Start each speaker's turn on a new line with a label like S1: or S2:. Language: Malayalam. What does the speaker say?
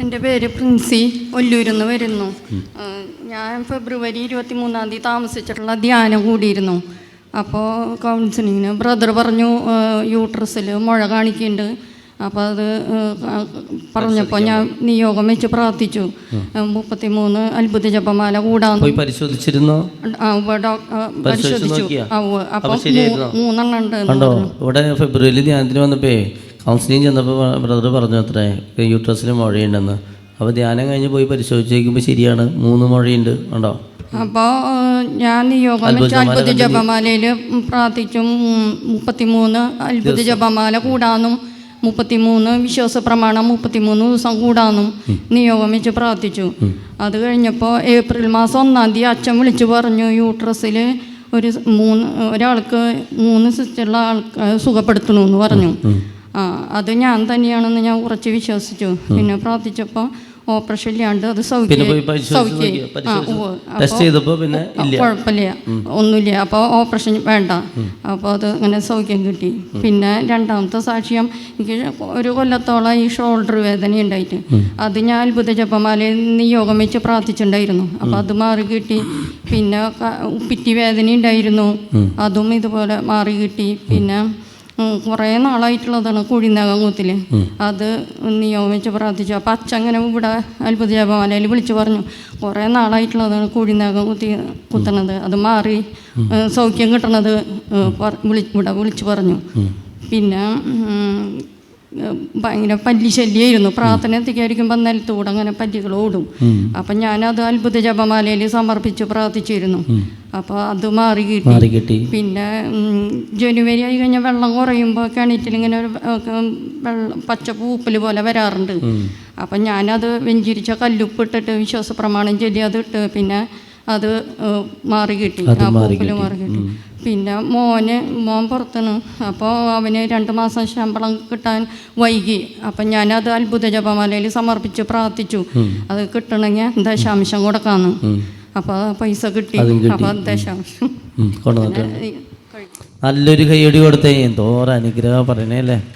S1: എന്റെ പേര് പ്രിൻസി ഒല്ലൂരിൽ നിന്ന് വരുന്നു ഞാൻ ഫെബ്രുവരി ഇരുപത്തി മൂന്നാം തീയതി താമസിച്ചിട്ടുള്ള ധ്യാനം കൂടിയിരുന്നു. അപ്പോൾ കൗൺസിലിങ്ങിന് ബ്രദർ പറഞ്ഞു യൂട്രസിൽ മുഴ കാണിക്കുന്നുണ്ട്. അപ്പോൾ അത് പറഞ്ഞപ്പോൾ ഞാൻ നിയോഗം വെച്ച് പ്രാർത്ഥിച്ചു. മുപ്പത്തി മൂന്ന് അത്ഭുത ജപമാല കൂടാന്ന്
S2: പരിശോധിച്ചിരുന്നോ?
S1: പരിശോധിച്ചു
S2: നോക്കിയോ?
S1: ആ, ഉവ്വ്.
S2: അപ്പൊ
S1: അപ്പം
S2: ശരിയായിരുന്നോ?
S1: മൂ- മൂന്നെണ്ണം ഉണ്ട്.
S2: ഇവിടെ ഫെബ്രുവരി ധ്യാനത്തിന് വന്നപ്പോ കൗൺസിലിംഗ് ചെന്നപ്പോൾ ബ്രദർ പറഞ്ഞു അത്രേ യൂട്രസിന് മുഴയുണ്ടെന്ന്. അപ്പോൾ ധ്യാനം കഴിഞ്ഞ് പോയി പരിശോധിച്ച് നോക്കുമ്പോൾ ശരിയാണ് മൂന്ന് മുഴയുണ്ട്. ഉണ്ടോ?
S1: അപ്പോൾ ഞാൻ
S2: അത്ഭുത
S1: ജപമാലയിൽ പ്രാർത്ഥിച്ചും മുപ്പത്തിമൂന്ന് അത്ഭുത ജപമാല കൂടാനും മുപ്പത്തിമൂന്ന് വിശ്വാസ പ്രമാണം മുപ്പത്തിമൂന്ന് ദിവസം കൂടാനും നിയോഗം വെച്ച് പ്രാർത്ഥിച്ചു. അത് കഴിഞ്ഞപ്പോൾ ഏപ്രിൽ മാസം ഒന്നാം തീയതി അച്ഛൻ വിളിച്ചു പറഞ്ഞു യൂട്രസിൽ ഒരു മൂന്ന് ഒരാൾക്ക് മൂന്ന് സിസ്റ്ററുള്ള ആൾക്ക് സുഖപ്പെടുത്തണമെന്ന് പറഞ്ഞു. ആ അത് ഞാൻ തന്നെയാണെന്ന് ഞാൻ ഉറച്ച് വിശ്വസിച്ചു. പിന്നെ പ്രാർത്ഥിച്ചപ്പോൾ ഓപ്പറേഷൻ ഇല്ലാണ്ട് അത് കുഴപ്പമില്ല. ഒന്നുമില്ല. അപ്പോൾ ഓപ്പറേഷൻ വേണ്ട. അപ്പോൾ അത് അങ്ങനെ സൗഖ്യം കിട്ടി. പിന്നെ രണ്ടാമത്തെ സാക്ഷ്യം എനിക്ക് ഒരു കൊല്ലത്തോളം ഈ ഷോൾഡർ വേദന ഉണ്ടായിട്ട്. അത് ഞാൻ അത്ഭുത ജപ്പമാലയിൽ നിന്ന് യോഗം വെച്ച് പ്രാർത്ഥിച്ചിട്ടുണ്ടായിരുന്നു. അപ്പോൾ അത് മാറി കിട്ടി. പിന്നെ പിറ്റി വേദന ഉണ്ടായിരുന്നു. അതും ഇതുപോലെ മാറി കിട്ടി. പിന്നെ കുറേ നാളായിട്ടുള്ളതാണ് കുഴിനകം കൂത്തിൽ അത് നിയോഗിച്ച് പ്രാർത്ഥിച്ചു. അപ്പം അച്ഛൻ അങ്ങനെ ഇവിടെ അത്ഭുത ജപമാലയിൽ വിളിച്ചു പറഞ്ഞു. കുറേ നാളായിട്ടുള്ളതാണ് കുഴിനകം കുത്തി കുത്തണത് അത് മാറി സൗഖ്യം കിട്ടണത് വിളി ഇവിടെ വിളിച്ചു പറഞ്ഞു. പിന്നെ ഭയങ്കര പല്ലി ശല്യമായിരുന്നു പ്രാർത്ഥന എത്തിക്കായിരിക്കുമ്പോൾ നിലത്തൂടെ അങ്ങനെ പല്ലികൾ ഓടും. അപ്പം ഞാനത് അത്ഭുത ജപമാലയിൽ സമർപ്പിച്ച് പ്രാർത്ഥിച്ചിരുന്നു. അപ്പോൾ അത് മാറി കിട്ടി. പിന്നെ ജനുവരി ആയി കഴിഞ്ഞാൽ വെള്ളം കുറയുമ്പോൾ കിണറ്റിൽ ഇങ്ങനെ ഒരു വെള്ളം പച്ച പൂപ്പൽ പോലെ വരാറുണ്ട്. അപ്പം ഞാനത് വെഞ്ചിരിച്ച കല്ലുപ്പിട്ടിട്ട് വിശ്വാസ പ്രമാണം ചൊല്ലി അത് ഇട്ട് പിന്നെ അത് മാറി കിട്ടി. ആ പൂപ്പൽ മാറി കിട്ടി. പിന്നെ മോന് മോൻ പുറത്താണ്. അപ്പോൾ അവന് രണ്ട് മാസം ശമ്പളം കിട്ടാൻ വൈകി. അപ്പം ഞാനത് അത്ഭുത ജപമാലയിൽ സമർപ്പിച്ച് പ്രാർത്ഥിച്ചു. അത് കിട്ടണമെങ്കിൽ ദശാംശം കൊടുക്കാന്ന്. അപ്പോൾ പൈസ കിട്ടി. അപ്പോൾ ദശാംശം
S2: നല്ലൊരു കൈയടി കൊടുത്തേ. എന്തോരം അനുഗ്രഹം പറയണേ അല്ലേ?